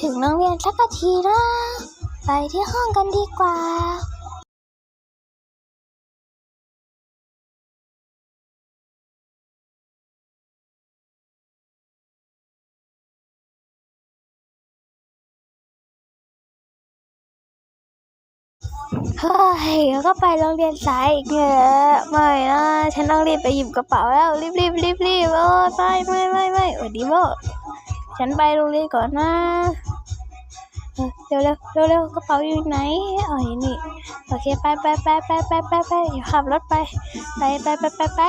ถึงโรงเรียนสักทีนะ ไปที่ห้องกันดีกว่าเฮ้ยแล้วก็ไปโรงเรียนสายอีกแล้วไม่นะฉันต้องรีบไปหยิบกระเป๋าแล้วรีบรีบรีบรีบโอ้ไม่ไม่ไม่ไม่สวัสดีโบ ฉันไปโรงเรียนก่อนนะเร็วเร็วเร็วเร็วกระเป๋าอยู่ไหนอ๋ออยู่นี่ โอเค ไปไปไปไปไปไปไปอย่าขับรถไป ไปไปไปไปไป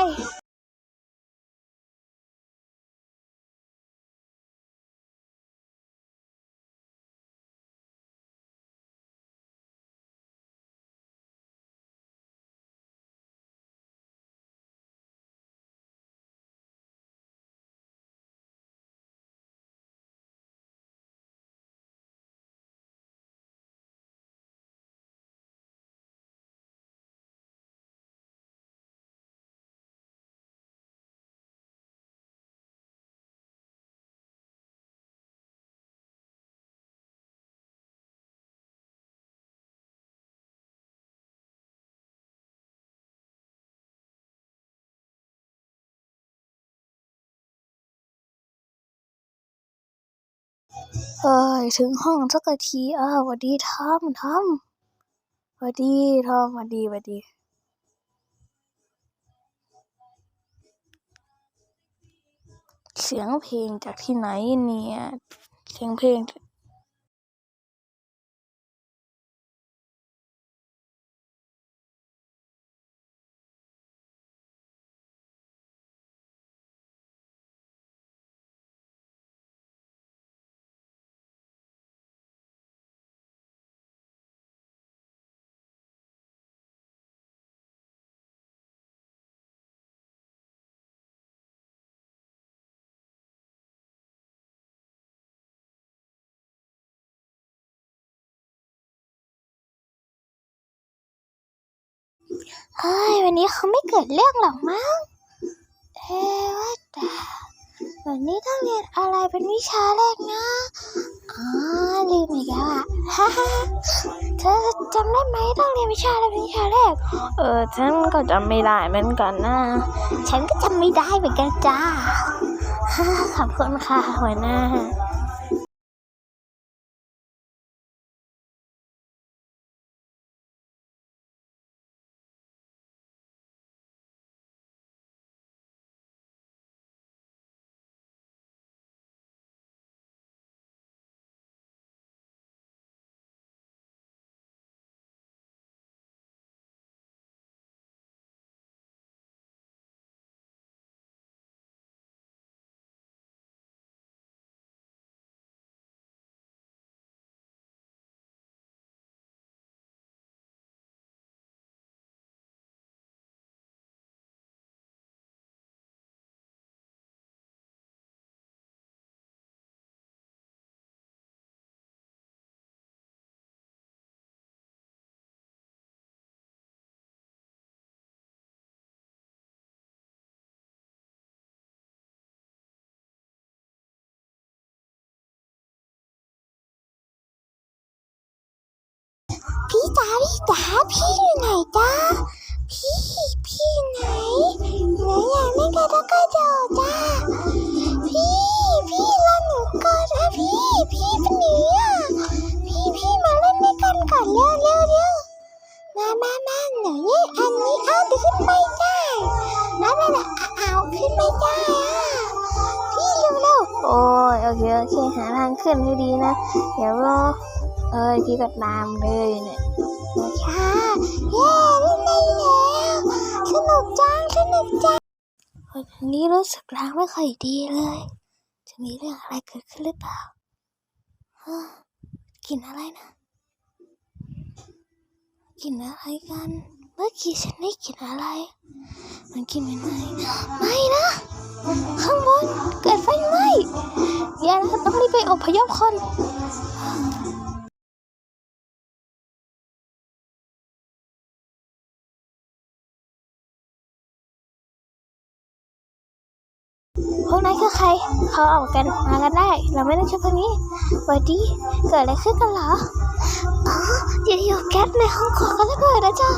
เอ้ยถึงห้องสักทีอ้าวสวัสดีทอมทอมสวัสดีทอมสวัสดีสวัสดีเสียงเพลงจากที่ไหนเนี่ย เสียงเพลง เฮ้ยวันนี้เขาไม่เกิดเรื่องหรอกมั้งเอ๊ะว่าแต่วันนี้ต้องเรียนอะไรเป็นวิชาแรกนะอ๋อลืมอีกแล้วอะฮ่าฮ่าเธอจำได้ไหมต้องเรียนวิชาอะไรเป็นวิชาแรก เออฉันก็จำไม่ได้เหมือนกันนะ ฉันก็จำไม่ได้เหมือนกันจ้าฮ่าขอบคุณค่ะหัวหน้า พี่จ๋าพี่จ๋าพี่อยู่ไหนจ๊ะพี่พี่ไหนหนูอยากเล่นกับตะกร้าโดดจ้าพี่พี่รอหนูก่อนนะพี่พี่เป็นหนีอะพี่พี่มาเล่นด้วยกันก่อนเร็วเร็วเร็วมามามาหนูเล่อันนี้เอาแต่ขึ้นไม่ได้นั่นแหละเอาขึ้นไม่ได้อะพี่เร็วเร็วโอ้ยโอเคโอเคหาทางขึ้นให้ดีนะเดี๋ยวรอ เอ้ยพี่ก็ตามเลยเนี่ยค่ะเย้เล่นได้แล้วสนุกจังสนุกจังวันนี้รู้สึกล้างไม่ค่อยดีเลย จะมีเรื่องอะไรเกิดขึ้นหรือเปล่าฮะกลินอะไรนะกลินอะไรกัน เมื่อกี้ฉันได้กลินอะไร มันกลินเหม็นไหมไม่นะ ข้างบนเกิดไฟไหม้อย่านะต้องรีบไปอพยพคน วกนายคือใคร เขาออกกันมากันได้ เราไม่ต้องช่วยพวกนี้วัดดีเกิดอะไรขึ้นกันเหรออ๋ออยู่ๆแก๊สในห้องครัวก็ระเบิดนะจ๊ะ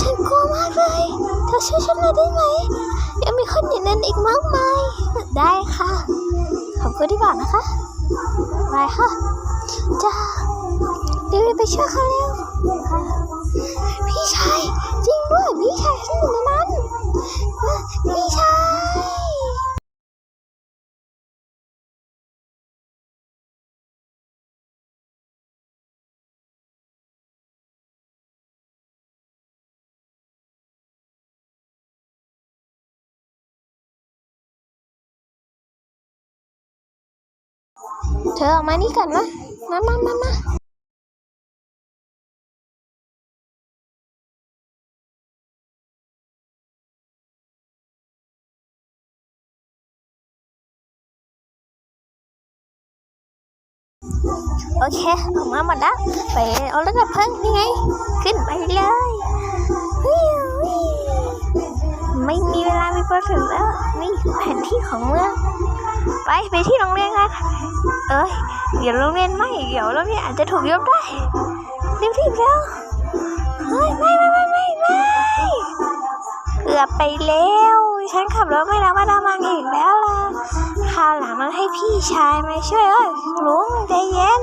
ฉันกลัวมากเลยเธอช่วยฉันหน่อยได้ไหมยังมีคนอยู่นั้นอีกมากมาย ได้ค่ะ ขอบคุณที่บอกนะคะไปค่ะจ้ารีบไปช่วยเขาเร็วพี่ชายจริงด้วยพี่ชายฉันอยู่ใน เธอออกมานี่ก่อนมามามามามาโอเคออกมาหมดแล้ว ไปเอารถดับเพลิงนี่ไง ขึ้นไปเลย ไม่มีเวลาไปพอถึงแล้วนี่แผนที่ของเมืองไปไปที่โรงเรียนกันเอ้ยเดี๋ยวโรงเรียนไม่เดี๋ยวโรงเรียนอาจจะถูกยกได้รีบรีบๆเร็วเฮ้ยไม่ไม่ไม่ไม่ไม่เกือบไปแล้วฉันขับรถไม่ระมัดระวังอีกแล้วล่ะคราวหลังมันให้พี่ชายมาช่วยเอ้ยลุงใจเย็น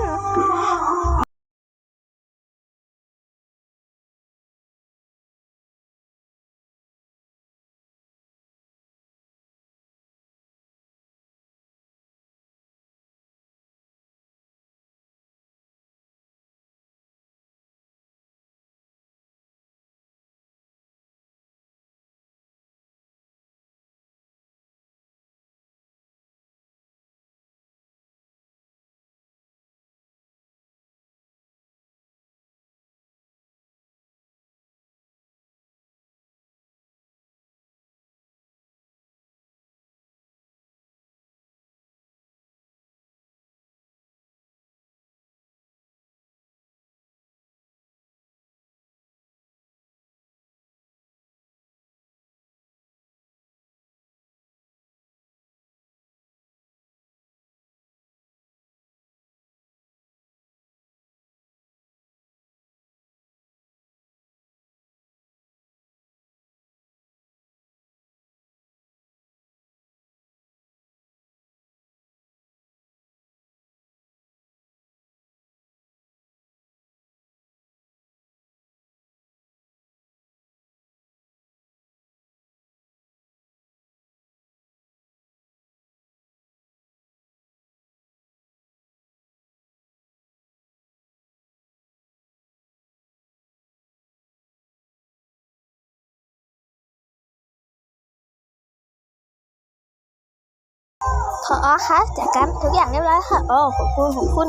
พอคะจัดการทุกอย่างเรียบร้อยค่ะโอ้ขอบคุณขอบคุณ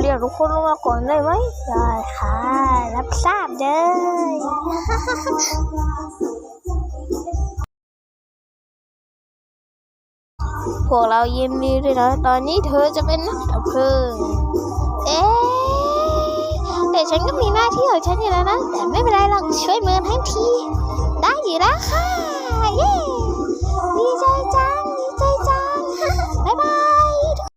เรียกทุกคนลงมาก่อนได้ไหมได้ค่ะ รับทราบเลยพวกเรายินดีด้วยนะตอนนี้เธอจะเป็นนักดับเพลิงเอ๊ะแต่ฉันก็มีหน้าที่ของฉันอยู่แล้วนะ แต่ไม่เป็นไรหรอกช่วยเมืองทั้งที ได้อยู่แล้วค่ะ เย้ดีใจจังดีใจจังบ๊า ยบาย